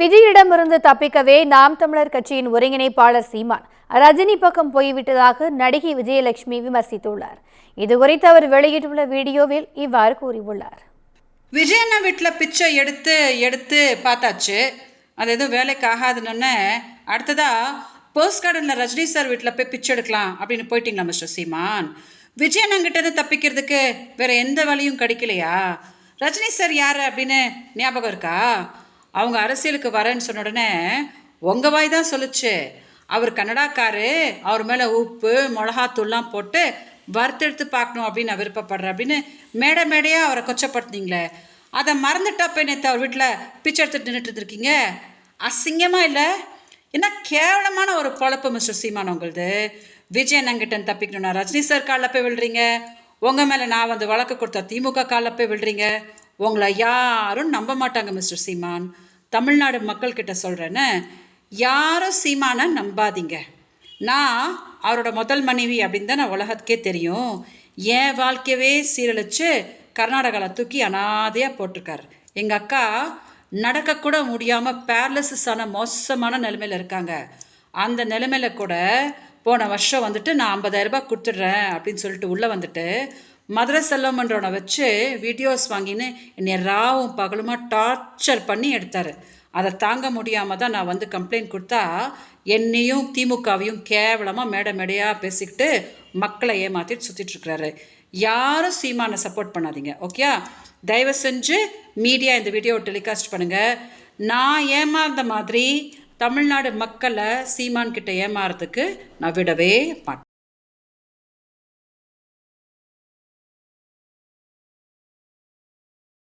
விஜயிடமிருந்து தப்பிக்கவே நாம் தமிழர் கட்சியின் ஒருங்கிணைப்பாளர் சீமான் ரஜினி பக்கம் போய்விட்டதாக நடிகை விஜயலட்சுமி விமர்சித்துள்ளார். இதுகுறித்து அவர் வெளியிட்டுள்ள வீடியோவில் இவ்வாறு கூறியுள்ளார். விஜயண்ணா வீட்டில் பிச்சை எடுத்து எடுத்து பார்த்தாச்சு. அது எதுவும் வேலைக்கு ஆகாதுன்னு. அடுத்ததாக போஸ்ட் கார்டனில் ரஜினி சார் வீட்டில் போய் பிச்சை எடுக்கலாம் அப்படின்னு போயிட்டீங்களா மிஸ்டர் சீமான்? விஜயண்ணங்கிட்ட தப்பிக்கிறதுக்கு வேற எந்த வழியும் கிடைக்கலையா? ரஜினி சார் யார் அப்படின்னு ஞாபகம் இருக்கா? அவங்க அரசியலுக்கு வரேன்னு சொன்ன உடனே உங்கள் வாய் தான் சொல்லுச்சு. அவர் கன்னடாக்காரு அவர் மேலே உப்பு மிளகாத்தூள்லாம் போட்டு வறுத்தெடுத்து பார்க்கணும் அப்படின்னு நான் விருப்பப்படுறேன் அப்படின்னு மேடை மேடையாக அவரை கொச்சப்படுத்துனீங்களே. அதை மறந்துட்டப்ப நேற்று அவர் வீட்டில் பிச்சை எடுத்துட்டு நின்றுட்டு இருந்திருக்கீங்க. அசிங்கமாக இல்லை? என்ன கேவலமான ஒரு பொழப்பு மிஸ்டர் சீமான் உங்களுது விஜய் அண்ணங்கிட்ட தப்பிக்கணும்னா ரஜினி சார் காலில் போய் விழுறீங்க. உங்கள் மேலே நான் வந்து வழக்கு கொடுத்த திமுக காலில் போய் விழுறீங்க. உங்களை யாரும் நம்ப மாட்டாங்க மிஸ்டர் சீமான். தமிழ்நாடு மக்கள்கிட்ட சொல்கிறேன்னு யாரும் சீமானை நம்பாதீங்க. நான் அவரோட முதல் மனைவி அப்படின்னு தான் நான் உலகத்துக்கே தெரியும். என் வாழ்க்கையவே சீரழித்து கர்நாடகாவில் தூக்கி அனாதையாக போட்டிருக்காரு. எங்கள் அக்கா நடக்கக்கூட முடியாமல் பேரலிசிஸ் ஆன மோசமான நிலைமையில் இருக்காங்க. அந்த நிலைமையில் கூட போன வருஷம் வந்துட்டு நான் ஐம்பதாயிரரூபா கொடுத்துட்றேன் அப்படின்னு சொல்லிட்டு உள்ளே வந்துட்டு மதுரை செல்வமன்றவனை வச்சு வீடியோஸ் வாங்கின்னு என்னை ராவும் பகலுமா டார்ச்சர் பண்ணி எடுத்தார். அதை தாங்க முடியாமல் தான் நான் வந்து கம்ப்ளைண்ட் கொடுத்தா என்னையும் திமுகவையும் கேவலமாக மேடை மேடையாக பேசிக்கிட்டு மக்களை ஏமாற்றிட்டு சுற்றிட்டு இருக்கிறாரு. யாரும் சீமானை சப்போர்ட் பண்ணாதீங்க ஓகே தயவு செஞ்சு மீடியா இந்த வீடியோவை டெலிகாஸ்ட் பண்ணுங்கள் நான் ஏமாந்த மாதிரி தமிழ்நாடு மக்களை சீமான்கிட்ட ஏமாறதுக்கு நான் விடவே மாட்டேன்.